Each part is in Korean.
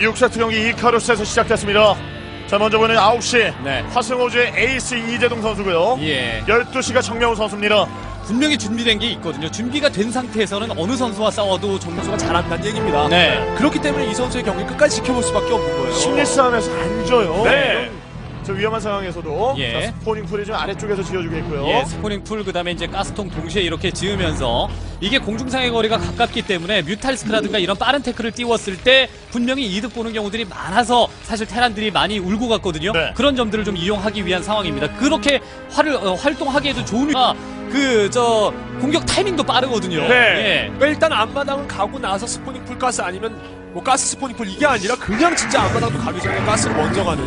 6세트 경기 이카루스에서 시작됐습니다. 자, 먼저 보는 9시. 네. 화승호주의 에이스 이재동 선수고요. 예. 12시가 정명훈 선수입니다. 분명히 준비된 게 있거든요. 준비가 된 상태에서는 어느 선수와 싸워도 정명수가 잘한다는 얘기입니다. 네. 그렇기 때문에 이 선수의 경기 끝까지 지켜볼 수밖에 없는 거예요. 심리 싸움에서 안 져요. 네. 저 위험한 상황에서도 예. 자, 스포닝 풀이 좀 아래쪽에서 지어주고 있고요. 예, 스포닝 풀 그다음에 이제 가스통 동시에 이렇게 지으면서 이게 공중상의 거리가 가깝기 때문에 뮤탈스크라든가 이런 빠른 태클을 띄웠을 때 분명히 이득 보는 경우들이 많아서 사실 테란들이 많이 울고 갔거든요. 네. 그런 점들을 좀 이용하기 위한 상황입니다. 그렇게 활을 어, 활동하기에도 좋은 이유가 그저 공격 타이밍도 빠르거든요. 네. 예. 그러니까 일단 앞마당을 가고 나서 스포닝 풀 가스 아니면 뭐 가스 스포닝 풀 이게 아니라 그냥 진짜 앞마당도 가기 전에 가스를 먼저 가는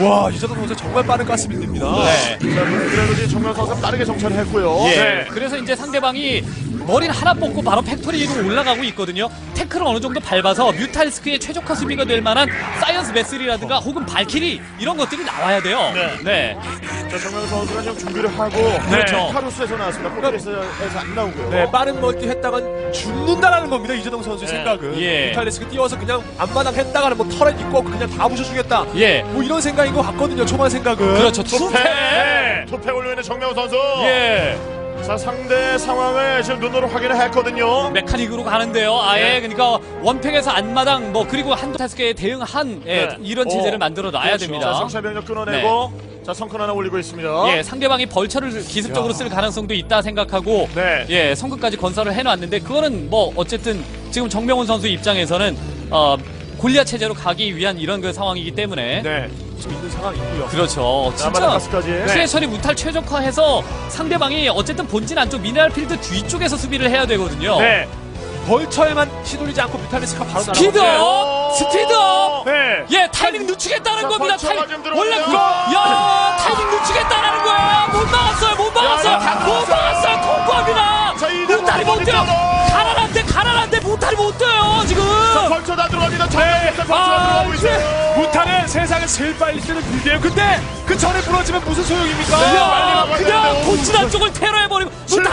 와 이재동 선수 정말 빠른 가스 빌드입니다. 네. 자, 그래도 이제 정명훈 선수가 빠르게 정찰을 했고요. 예. 네. 그래서 이제 상대방이 머리를 하나 뽑고 바로 팩토리로 올라가고 있거든요. 태클을 어느 정도 밟아서 뮤탈스크의 최적화 수비가 될 만한 사이언스 베슬이라든가 혹은 발키리 이런 것들이 나와야 돼요. 네. 네. 자, 정명훈 선수가 지금 준비를 하고 그렇죠. 카루스에서 나왔습니다. 포트리스에서 안 나오고요. 네, 빠른 멀티 했다간 죽는다라는 겁니다. 이재동 선수의 네. 생각은. 예. 이탈리스크 띄워서 그냥 앞마당 했다가는 뭐 털에 입고 그냥 다 부셔주겠다. 예. 뭐 이런 생각인 것 같거든요. 초반 생각은. 그렇죠. 투패! 투패. 올려있는 정명훈 선수. 예. 자, 상대 상황을 지금 눈으로 확인을 했거든요. 메카닉으로 가는데요. 아예 네. 그러니까 원팩에서 안마당 뭐 그리고 한도 타스크에 대응한 예, 네. 이런 체제를 어, 만들어 놔야 그렇죠. 됩니다. 자, 정찰 병력 끊어내고 자, 성큰 하나 올리고 있습니다. 예, 상대방이 벌처를 기습적으로 쓸 가능성도 있다 생각하고 네. 예, 성급까지 건설을 해놨는데 그거는 뭐 어쨌든 지금 정명훈 선수 입장에서는 어, 골리앗 체제로 가기 위한 이런 그 상황이기 때문에 네. 지금 있는 상황이고요. 그렇죠. 자, 진짜. 피해 처리 무탈 최적화해서 상대방이 어쨌든 본진 안쪽 미네랄 필드 뒤쪽에서 수비를 해야 되거든요. 네. 벌처에만 휘둘리지 않고 뮤탈리스크가 바로 스피드업! 오! 스피드업! 네. 예, 타이밍 늦추겠다는 자, 겁니다. 벌처가 타이밍. 들어오네요. 원래 그, 야, 타이밍 늦추겠다는 거예요. 못 막았어요. 못 막았어요. 야, 못 막았어요. 통과합니다. 자, 이대로 못다리 못 뛰어. 못다리 못 뛰어요. 지금. 자, 벌쳐 다 들어갑니다. 정명훈 벌쳐가 아, 들어가고 있어요. 무탈은 세상에 제일 빨리 뜨는 빌드예요. 근데 그 전에 부러지면 무슨 소용입니까? 빨리 야, 막아야 그냥 되는데, 본진한 무슨- 쪽을 테러해버리고 실패!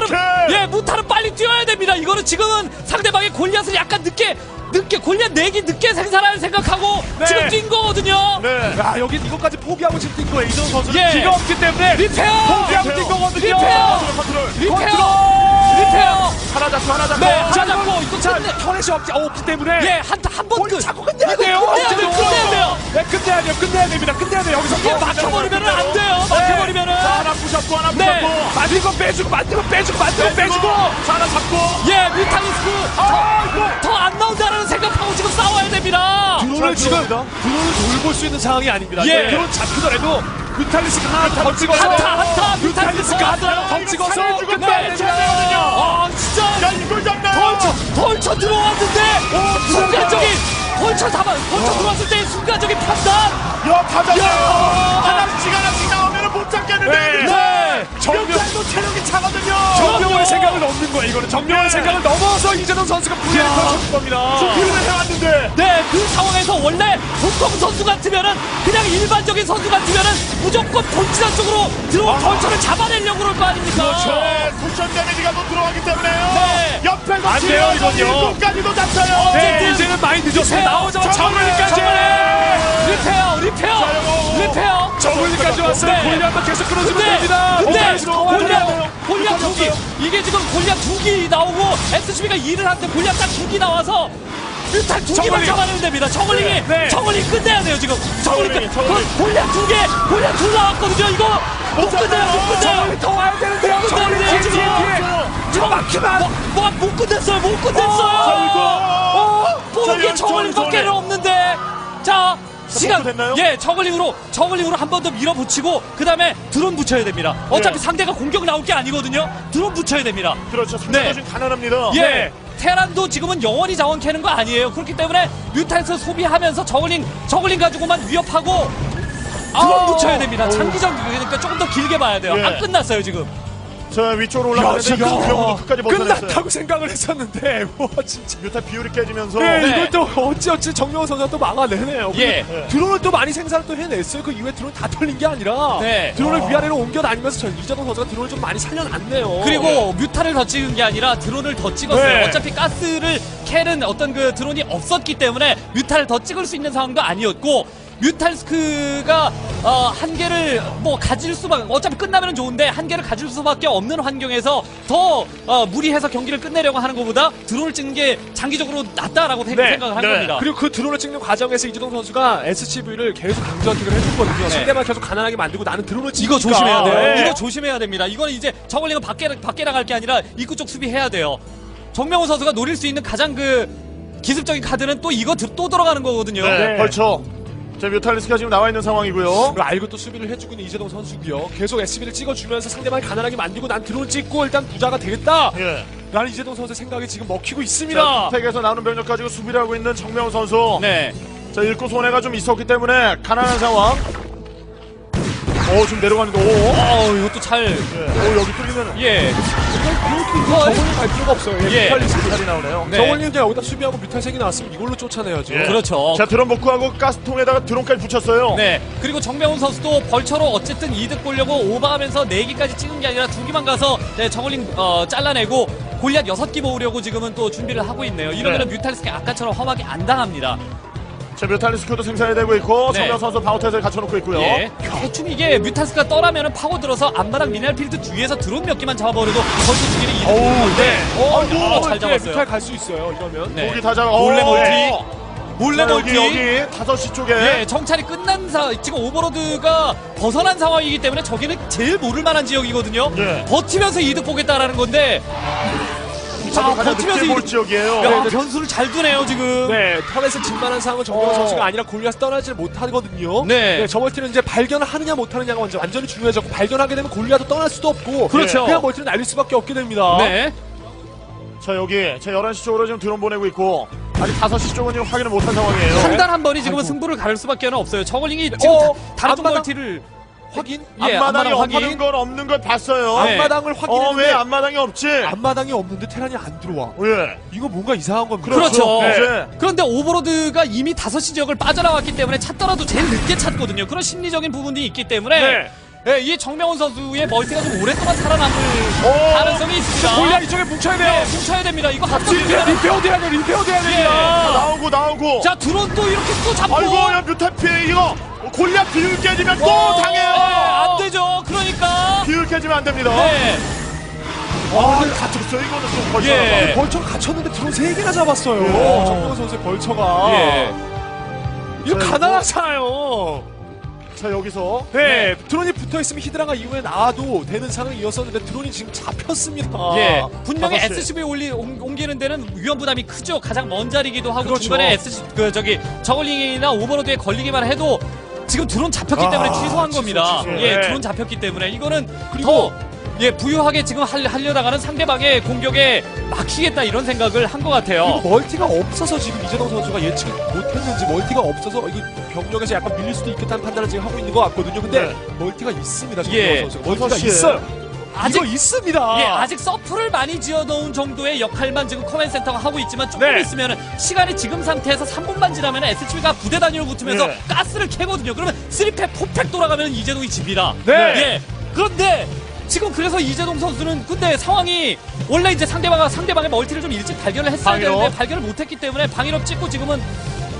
예 무탈은 빨리 뛰어야 됩니다. 이거는 지금은 상대방의 골리앗을 약간 늦게 늦게 골리앗 내기 늦게 생산할 생각하고 네. 지금 뛴 거거든요. 네. 야, 여기 이것까지 포기하고 지금 뛴 거예요. 이재동 선수는 예. 기가 없기 때문에 리페어! 포기하고! 뛴 거거든요. 리페어! 컨트롤. 리페어! 리페어! 하나 잡고 하나 잡고. 네, 하나 잡고 이거 자, 끝내. 터렛이 없지, 없기 때문에 예, 한한번 골 끝. 자꾸 끝내야 이거 돼요. 끝내야 돼요. 끝내야 돼요. 네, 끝내야 돼요. 끝내야 됩니다. 끝내야 돼요. 여기서 이게 막혀버리면 안. 막혀버리면은. 자, 하나 네. 만든 거 빼주고, 만든 거 빼주고, 만든 거 빼주고. 자, 하나 잡고. 예, 뮤탈리스크 아, 이거. 더안 나온다는 생각하고 지금 싸워야 됩니다. 드론을 자, 지금. 드론을 돌볼 수 있는 상황이 아닙니다. 예. 드론 잡히더라도 뮤탈리스크 하나 더 찍어서 한타, 한타, 뮤탈리스크 하나 더 찍어서 끝내야. 잡아야거든요. 아, 진짜. 야, 이걸 잡나요? 벌쳐, 벌쳐 들어왔는데 순간적인 벌쳐 잡아, 벌쳐 들어왔을 때 순간적인 판단. 야, 다잡 체력이 차거든요. 정명훈의 생각을 넘는 거예요. 이거는 정명훈의 네. 생각을 넘어서 이재동 선수가 불리를 펼쳐준 겁니다. 네, 그 상황에서 원래 보통 선수 같으면은 그냥 일반적인 선수 같으면은 무조건 본진한 쪽으로 들어온 벌처를 잡아내려고 그럴 거 아닙니까? 네, 쿠션 데미지가 또 들어가기 때문에요. 네. 옆에서 안 돼요, 이건요. 끝까지도 잡혀요. 네, 이제는 많이 늦었어요. 나오자마자. 정훈이까지. 리페어, 리페어, 자, 요거. 리페어. 정훈이까지 왔어요. 네. 골리앗만 계속 끌어주면 근데, 됩니다. 근데 더 와야 돼요. 골리앗, 골리앗 두 기. 이게 지금 골리앗 두기 나오고 SCB가 일을 하는데 골리앗 딱두기 나와서 뮤탈 두 기만 정글링. 잡아내면 됩니다. 정글링이, 네, 네. 정글링 끝내야 돼요 지금. 정글링 정글링, 끝. 정글링. 그두 개, 골리앗 둘 나왔거든요. 이거 못 끝내요, 못 끝내요. 더 와야 되는데요. 못 정훈이 끝내요, 뒤에 지금. 뒤에 뒤에 막히면 뭐, 뭐, 못 끝냈어요, 못 끝냈어요. 어, 뽑은 게 저글링밖에 없는데 자 시간 됐나요? 예 저글링으로 저글링으로 한 번 더 밀어붙이고 그 다음에 드론 붙여야 됩니다 어차피 예. 상대가 공격 나올 게 아니거든요 드론 붙여야 됩니다 그렇죠. 상대가 네. 좀 가난합니다. 예 테란도 지금은 영원히 자원 캐는 거 아니에요. 그렇기 때문에 뮤탈스 소비하면서 저글링 저글링 가지고만 위협하고 드론 아우. 붙여야 됩니다. 장기적 그러니까 조금 더 길게 봐야 돼요. 예. 안 끝났어요 지금 저 위쪽으로 올라가는데 진짜. 김경호도 끝까지 버텨냈어요. 끝났다고 생각을 했었는데 와 진짜 뮤탈 비율이 깨지면서 네, 네. 이걸 또 어찌어찌 정명호 선수가 또 막아내네요. 예. 근데 드론을 또 많이 생산을 또 해냈어요. 그 이후에 드론 다 털린 게 아니라 네. 드론을 아. 위아래로 옮겨 다니면서 저 이재동 선수가 드론을 좀 많이 살려놨네요. 그리고 뮤타를 더 찍은 게 아니라 드론을 더 찍었어요. 네. 어차피 가스를 캘은 어떤 그 드론이 없었기 때문에 뮤타를 더 찍을 수 있는 상황도 아니었고 뮤탈스크가 어, 한 개를 뭐 가질 수밖에 어차피 끝나면 좋은데 한 개를 가질 수밖에 없는 환경에서 더 어, 무리해서 경기를 끝내려고 하는 것보다 드론을 찍는 게 장기적으로 낫다라고 생- 네. 생각을 한 네. 겁니다. 그리고 그 드론을 찍는 과정에서 이재동 선수가 SCV를 계속 강조하기를 해줬거든요. 상대방 계속 가난하게 만들고 나는 드론을 찍으니까. 이거 조심해야 돼요. 네. 이거 조심해야 됩니다. 이거는 이제 저걸링은 밖에 밖에 나갈 게 아니라 입구 쪽 수비해야 돼요. 정명훈 선수가 노릴 수 있는 가장 그 기습적인 카드는 또 이거 드- 또 들어가는 거거든요. 네, 네. 벌쳐. 자, 뮤탈리스가 지금 나와 있는 상황이고요. 그리고 알고 또 수비를 해주고 있는 이재동 선수고요. 계속 SCV를 찍어주면서 상대방이 가난하게 만들고 난 드론 찍고 일단 부자가 되겠다. 예. 라는 이재동 선수의 생각이 지금 먹히고 자, 있습니다. 팩에서 나오는 병력 가지고 수비를 하고 있는 정명훈 선수. 네. 자, 잃고 손해가 좀 있었기 때문에 가난한 상황. 오, 지금 내려가는데, 오. 어, 이것도 잘 예. 오, 여기 뚫리면 예. 저걸링 갈 필요가 없어요. 예. 뮤탈 리스크. 뮤탈이 나오네요. 네. 저걸링 그냥 여기다 수비하고 뮤탈 색이 나왔으면 이걸로 쫓아내야죠. 예. 그렇죠. 자, 드론 복구하고 가스통에다가 드론까지 붙였어요. 네. 그리고 정명훈 선수도 벌처로 어쨌든 이득 보려고 오버하면서 4기까지 찍은 게 아니라 2기만 가서 네, 정글링 어, 잘라내고 골리앗 6기 모으려고 지금은 또 준비를 하고 있네요. 이러면 네. 뮤탈스가 아까처럼 험하게 안 당합니다. 자, 뮤탈리스크도 생산이 되고 있고, 네. 정명 선수 방어태세를 갖춰놓고 있고요. 예. 대충 이게 뮤탈스가 떠나면은 파고들어서 앞마당 미네랄 필드 뒤에서 드론 몇 개만 잡아버려도 두 개는 이득 건데 어, 어, 잘 네, 잡았어요. 뮤탈 갈 수 있어요. 이러면. 네. 여기 다 잡아. 몰래 오, 멀티. 예. 몰래 자, 여기, 멀티. 여기, 5시 쪽에. 예, 정찰이 끝난 사 지금 오버로드가 벗어난 상황이기 때문에 저기는 제일 모를 만한 지역이거든요. 예. 버티면서 이득 보겠다라는 건데 자, 아, 가장 버티면서 늦게 볼 이득- 지역이에요. 야, 변수를 잘 두네요 지금. 네, 턴에서 진만한 상황은 정명호 어. 선수가 아니라 골리앗 떠나지를 못하거든요. 네. 저 멀티는 이제 발견을 하느냐 못하느냐가 먼저 완전히 중요해졌고 발견하게 되면 골리앗도 떠날 수도 없고 그렇죠. 그냥 멀티를 날릴 수밖에 없게 됩니다. 네. 자, 여기, 제 11시 쪽으로 지금 드론 보내고 있고, 아직 5시 쪽은 지금 확인을 못한 상황이에요. 한단한 번이 지금은. 승부를 가를 수밖에 없어요. 저글링이 지금 어, 다, 다른 앞마당- 멀티를 확인. 예, 앞마당이 앞마당 확인. 없는 건 없는 걸 봤어요. 네. 앞마당을 어, 확인했는데 왜 앞마당이 없지? 앞마당이 없는데 테란이 안 들어와. 예. 이거 뭔가 이상한 겁니다. 그렇죠. 네. 네. 그런데 오버로드가 이미 5시 지역을 빠져나왔기 때문에 찾더라도 제일 늦게 찾거든요. 그런 심리적인 부분이 있기 때문에 네. 예, 이 정명훈 선수의 멀티가 좀 오랫동안 살아남을 오. 가능성이 있습니다. 골리앗 이쪽에 뭉쳐야 돼요. 네, 뭉쳐야 됩니다. 이거 한번 리페어, 돼야 돼요. 리페어 돼야 예. 됩니다. 나오고, 나오고. 자 드론도 이렇게 또 잡고 아이고, 야, 뮤탈 피해, 이거. 골리앗 비율 깨지면 또 어, 당해요. 네, 안 되죠. 그러니까 비율 깨지면 안 됩니다. 네. 아, 근데 갇혔어요, 이거는 좀 벌써. 예. 벌처가 갇혔는데 드론 3개나 잡았어요. 예. 정명호 선수의 벌처가. 예. 이거 자, 가난하잖아요. 자, 여기서. 네, 드론이 붙어 있으면 히드라가 이후에 나와도 되는 상황이 이었었는데 드론이 지금 잡혔습니다. 예, 분명히 다섯 시. SCV 올리, 옮, 옮기는 데는 위험 부담이 크죠. 가장 먼 자리기도 하고 그렇죠. 중간에 SC 그 저기 저글링이나 오버로드에 걸리기만 해도 지금 드론 잡혔기 아, 때문에 취소한 취소, 겁니다. 취소. 예, 네. 드론 잡혔기 때문에 이거는 그리고 더 예, 부유하게 지금 할, 하려다가는 상대방의 공격에 막히겠다 이런 생각을 한 것 같아요. 멀티가 없어서 지금 이재동 선수가 예측 못했는지 멀티가 없어서 이거 병력에서 약간 밀릴 수도 있겠다는 판단을 지금 하고 있는 것 같거든요. 근데 네. 멀티가 있습니다. 예. 선수가 멀티가. 있어요. 아직 이거 있습니다. 예, 아직 서프를 많이 지어놓은 정도의 역할만 지금 커맨 센터가 하고 있지만 조금 네. 있으면 시간이 지금 상태에서 3분만 지나면 SCV가 부대 단위로 붙으면서 네. 가스를 캐거든요. 그러면 3팩, 4팩 돌아가면 이재동이 집니다. 네. 예. 그런데 지금 그래서 이재동 선수는 근데 상황이 원래 이제 상대방가 상대방의 멀티를 좀 일찍 발견을 했어야 방위로. 되는데 발견을 못했기 때문에 방위로 찍고 지금은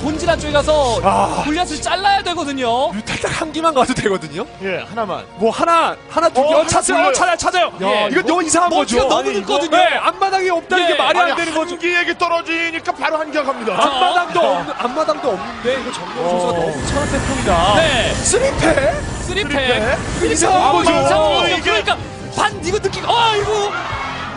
본질 안쪽에 가서 아. 골리앗을 잘라야 되거든요. 뮤탈 딱 한 기만 가도 되거든요. 예, 하나만. 뭐 하나 하나 두 개. 어, 어, 찾아요. 어, 찾아요. 찾아요. 예. 이거 너무 이상한 거죠. 너무 아니, 늦거든요. 네, 앞마당이 없다 이게 예. 말이 안 아니, 되는 거죠. 한기에게 떨어지니까 바로 한기가 갑니다. 아. 앞마당도 없는 앞마당도 없는데 이거 정명 선수가 어. 너무 천한 태풍이다. 네. 3팩. 이거 이상한 거죠. 이상한 거죠. 이게- 그러니까 반 이거 느끼고 아 이거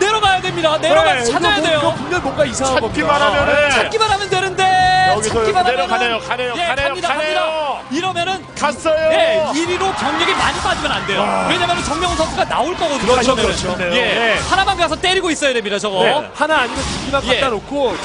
내려가야 됩니다. 내려가서 네, 찾아야 이거 뭐- 돼요. 이거 분명 뭔가 이상한 찾기만 겁니다. 하면은 찾기만 하면 되는데 여기서 찾기만 여기 하면은 내려가네요, 가네요, 예, 가네요, 갑니다, 가네요. 갑니다. 이러면은 갔어요. 예, 1위로 병력이 많이 빠지면 안 돼요. 왜냐면 정명훈 선수가 나올 거거든요. 그렇죠. 그렇죠. 예, 네. 하나만 가서 때리고 있어야 됩니다. 저거. 네, 하나 아니면 두 개만 예. 갖다 놓고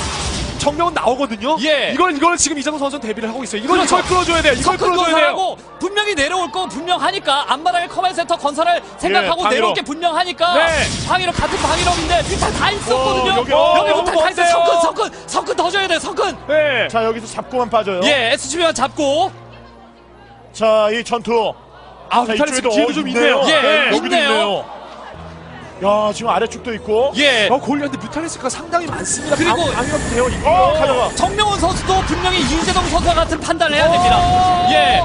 정명은 나오거든요. 예. 이걸 이걸 지금 이정우 선수는 데뷔를 하고 있어요. 이걸 그렇죠. 이걸 끌어줘야 돼요. 이걸 끌어줘야 돼요. 건설하고 분명히 내려올 거 분명하니까 앞마당에 커맨 센터 건설을 생각하고 예, 방위로. 내려올 게 분명하니까 네. 방위로 같은 방위로인데 뮤탈 다 있었거든요. 어, 여기, 여기, 어, 뮤탈 다. 어때요? 성큰 성큰 성큰 더 줘야 돼 성큰. 네. 자 여기서 잡고만 빠져요. 예 SCB만 잡고 자 이 전투. 아, 자 뮤탈이 지금 뒤에도 어, 좀 있네요. 예, 네, 여기도 있네요. 야 지금 아래쪽도 있고. 예 어, 골리한테 뮤탈리스크가 상당히 많습니다. 그리고- 방- 방위력도 되어 있고. 어 가져가. 정명훈 선수도 분명히 이재동 선수와 같은 판단을 해야 됩니다. 어. 예.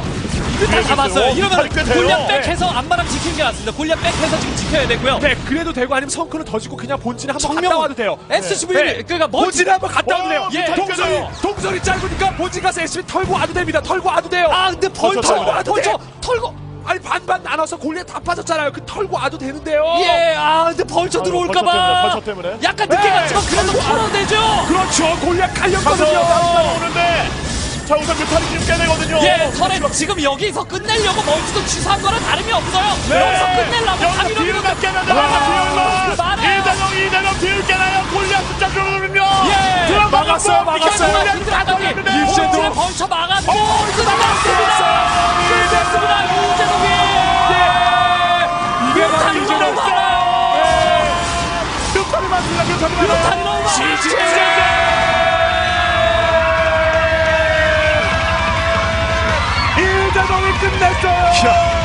뮤탈 잡았어요. 이러면 돼요. 골리앗 백해서 앞마당 지키는 게 낫습니다. 골리앗 백해서 지금 지켜야 되고요. 네, 그래도 되고 아니면 성큰을 더 주고 그냥 본진에 한번 갔다 와도 돼요. SCV 네. 그러니까 본진에 한번 갔다 와도 어, 돼요. 예. 동선이. 동선이 짧으니까 본진 가서 SCV 털고 와도 됩니다. 털고 와도 돼요. 아 근데 벌쳐, 벌쳐 털고 아니 반반 나눠서 골리에 다 빠졌잖아요. 그 털고 와도 되는데요. 예, 아 근데 벌쳐 들어올까봐. 벌쳐 때문에. 약간 늦게 네. 갔지만 그래도 털어내죠. 그렇죠. 골리에 가서 깔렸거든요. 오는데. 자 우선 뮤탈이 지금 깨내거든요. 예, 털에 지금 여기서 끝내려고 멀티도 취소한 거랑 다름이 없어요. 여기서 끝내려고 여기서. 많아요. 이대long 이대long 뒤를 깨나요. 골리앗 숫자 줄어들면요. 예. 들어가고 막았어요, 뭐 막았어요. 골리앗 다 이재동 돌렸는데. 벌쳐를 벌쳐 막았고 어, 끝났습니다. 끝났습니다. 이. 이재동이 끝냈어요.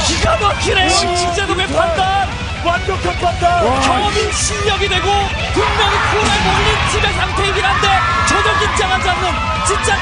기가 막히네요. 이재동의 판단. 완벽한 판단. 경험이 실력이 되고 분명히 코너에 몰린 팀의 상태이긴 한데 전혀 긴장하지 않는 진짜